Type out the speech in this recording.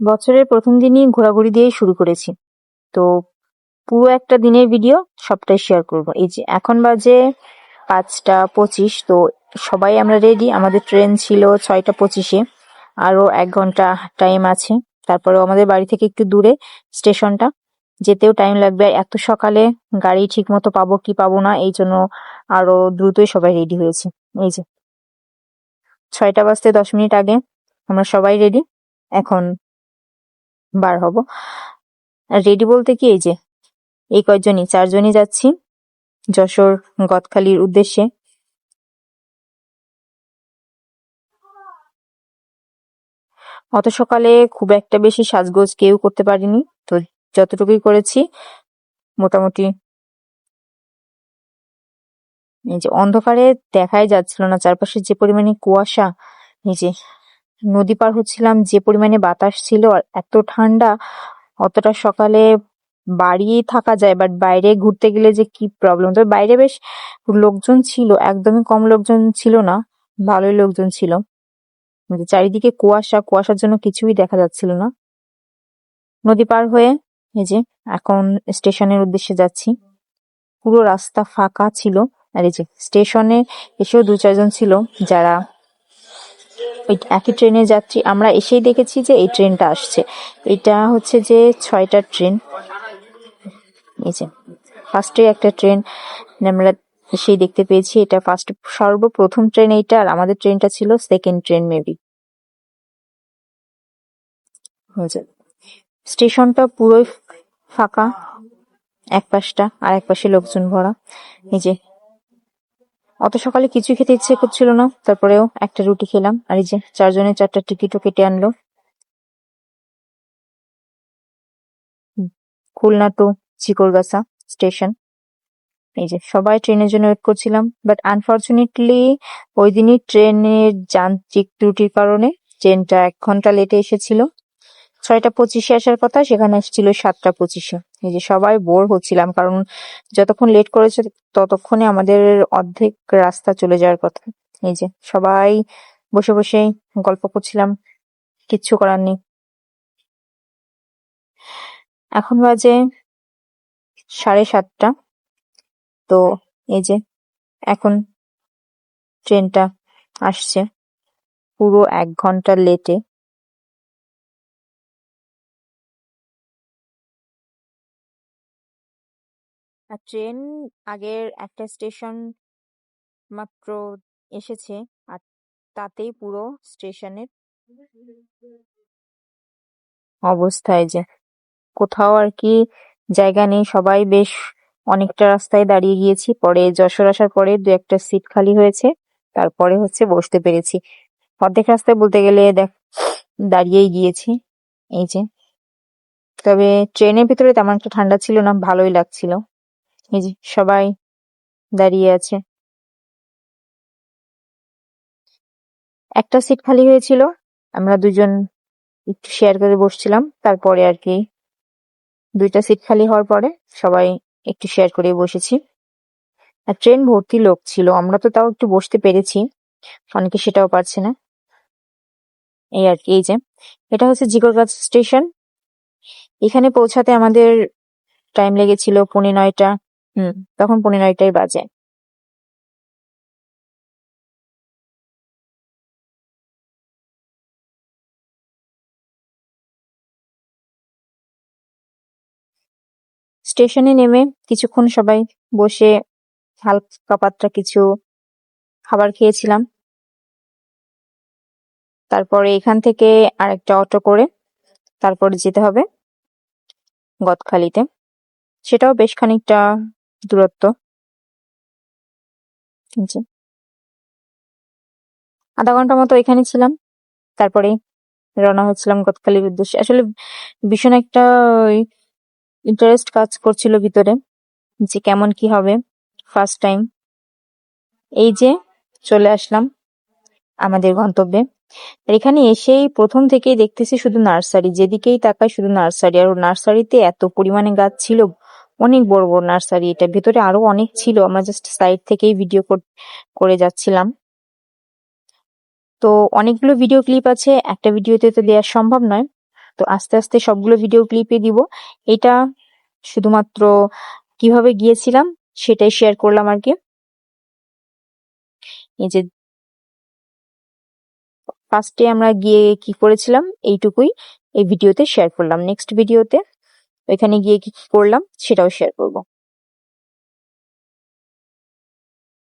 বছরের প্রথম দিনই ঘোরাঘুরি দিয়েই শুরু করেছি। তো পুরো একটা দিনের ভিডিও সবটাই শেয়ার করব। এই যে এখন বাজে পাঁচটা পঁচিশ, তো সবাই আমরা রেডি আমাদের ট্রেন ছিল ছয়টা পঁচিশে, আরও এক ঘণ্টা টাইম আছে। তারপরেও আমাদের বাড়ি থেকে একটু দূরে স্টেশনটা, যেতেও টাইম লাগবে। আর এত সকালে গাড়ি ঠিক মতো পাবো কি পাবো না, এই জন্য আরও দ্রুতই সবাই রেডি হয়েছে। এই যে ছয়টা বাজতে দশ মিনিট আগে আমরা সবাই রেডি এখন বার হব। রেডি বলতে কি, এই যে, এই কয়জনই, চারজনই যাচ্ছি যশোর গদখালির উদ্দেশ্যে। অত সকালে খুব একটা বেশি সাজগোজ কেউ করতে পারিনি, তো যতটুকুই করেছি, মোটামুটি এই যে অন্ধকারে দেখাই যাচ্ছিল না, চারপাশে যে পরিমাণে কুয়াশা যে নদী পার হচ্ছিলাম, যে পরিমাণে বাতাস ছিল, আর এত ঠান্ডা, অতটা সকালে বাড়ি থাকা যায় বাট বাইরে ঘুরতে গেলে যে কি প্রবলেম তবে বাইরে বেশ লোকজন ছিল, একদমই কম লোকজন ছিল না, ভালোই লোকজন ছিল। চারিদিকে কুয়াশা, কুয়াশার জন্য কিছুই দেখা যাচ্ছিল না। নদী পার হয়ে, এই যে, এখন স্টেশনের উদ্দেশ্যে যাচ্ছি। পুরো রাস্তা ফাঁকা ছিল, আর এই যে, স্টেশনে এসেও দু চারজন ছিল, যারা ওই একই ট্রেনে যাত্রী আমরা এসেই দেখেছি যে এই ট্রেনটা আসছে। এটা হচ্ছে যে ছয়টার ট্রেন। এই যে, ফার্স্টে একটা ট্রেন, আমরা এসেই দেখতে পেয়েছি, এটা ফার্স্ট, সর্বপ্রথম ট্রেন এইটা, আর আমাদের ট্রেনটা ছিল সেকেন্ড ট্রেন মেবি। স্টেশনটা পুরোই ফাঁকা এক পাশটা আর এক পাশে লোকজন ভরা। এই যে অত সকালে কিছু খেতে ইচ্ছে করছিল না। তারপরেও একটা রুটি খেলাম। আর এই যে চারজনের চারটা টিকিটও কেটে আনলো। Khulna to Chikalgachha station. এই যে সবাই ট্রেনের জন্য ওয়েট করছিলাম। বাট আনফর্চুনেটলি ওই দিনই ট্রেনের যান্ত্রিক ত্রুটির কারণে ট্রেনটা এক ঘণ্টা লেটে এসেছিল। ছয়টা পঁচিশে আসার কথা, সেখানে এসেছিল সাতটা পঁচিশে। এই যে সবাই বোর হচ্ছিলাম, কারণ যতক্ষণ লেট করেছে ততক্ষণে আমাদের অর্ধেক রাস্তা চলে যাওয়ার কথা। এই যে সবাই বসে বসে গল্প করছিলাম, কিচ্ছু করার নেই। এখন বাজে সাড়ে সাতটা। তো এই যে এখন ট্রেনটা আসছে। পুরো এক ঘণ্টা লেটে ট্রেন আগের একটা স্টেশন মাত্র এসেছে, আর তাতেই পুরো স্টেশনের অবস্থায় যে। কোথাও আর কি জায়গা নেই, সবাই বেশ অনেকটা রাস্তায় দাঁড়িয়ে গিয়েছি। পরে যশোর আসার পরে দু একটা সিট খালি হয়েছে, তারপরে হচ্ছে বসতে পেরেছি। অর্ধেক রাস্তায় বলতে গেলে দেখ, দাঁড়িয়েই গিয়েছি, এই যে। তবে ট্রেনের ভিতরে তেমন একটা ঠান্ডা ছিল না, ভালোই লাগছিল। এই যে সবাই দাঁড়িয়ে আছে। একটা সিট খালি হয়েছিল, আমরা দুজন একটু শেয়ার করে বসছিলাম, তারপরে আর কি দুইটা সিট খালি হওয়ার পরে সবাই একটু শেয়ার করে বসেছি। আর ট্রেন ভর্তি লোক ছিল, আমরা তো তাও একটু বসতে পেরেছি, অনেকে সেটাও পারছে না। এই আর কি, এই যে এটা হচ্ছে জিগরগাছ স্টেশন। এখানে পৌঁছাতে আমাদের টাইম লেগেছিল পৌনে নয়টা। হুম, তখন পৌনে নয়টাই বাজে। স্টেশনে নেমে কিছুক্ষণ সবাই বসে হালকা পাত্রা কিছু খাবার খেয়েছিলাম। তারপরে এখান থেকে আরেকটা অটো করে তারপরে যেতে হবে গদখালিতে। সেটাও বেশ খানিকটা দূরত্ব। আধা ঘণ্টা মতো এখানে ছিলাম। তারপরে রওনা হচ্ছিলাম গতকালের উদ্দেশ্যে আসলে ভীষণ একটা ইন্টারেস্ট কাজ করছিল ভিতরে, যে কেমন কি হবে ফার্স্ট টাইম এই যে চলে আসলাম আমাদের গন্তব্যে। এখানে এসেই প্রথম থেকেই দেখতেছি শুধু নার্সারি, যেদিকেই তাকাই শুধু নার্সারি। আর নার্সারিতে এত পরিমাণে গাছ ছিল অনেক বড় বড় নার্সারি এটা ভেতরে আরও অনেক ছিল। আমরা জাস্ট সাইড থেকেই ভিডিও করে যাচ্ছিলাম। তো অনেকগুলো ভিডিও ক্লিপ আছে, একটা ভিডিওতে তো দেওয়া সম্ভব নয়। তো আস্তে আস্তে সবগুলো ভিডিও ক্লিপে দিব। এটা শুধুমাত্র কীভাবে গিয়েছিলাম সেটাই শেয়ার করলাম আর কি। এই যে ফার্স্টে আমরা গিয়ে কি করেছিলাম, এইটুকুই এই ভিডিওতে শেয়ার করলাম। নেক্সট ভিডিওতে ওইখানে গিয়ে কি কি করলাম সেটাও শেয়ার করব।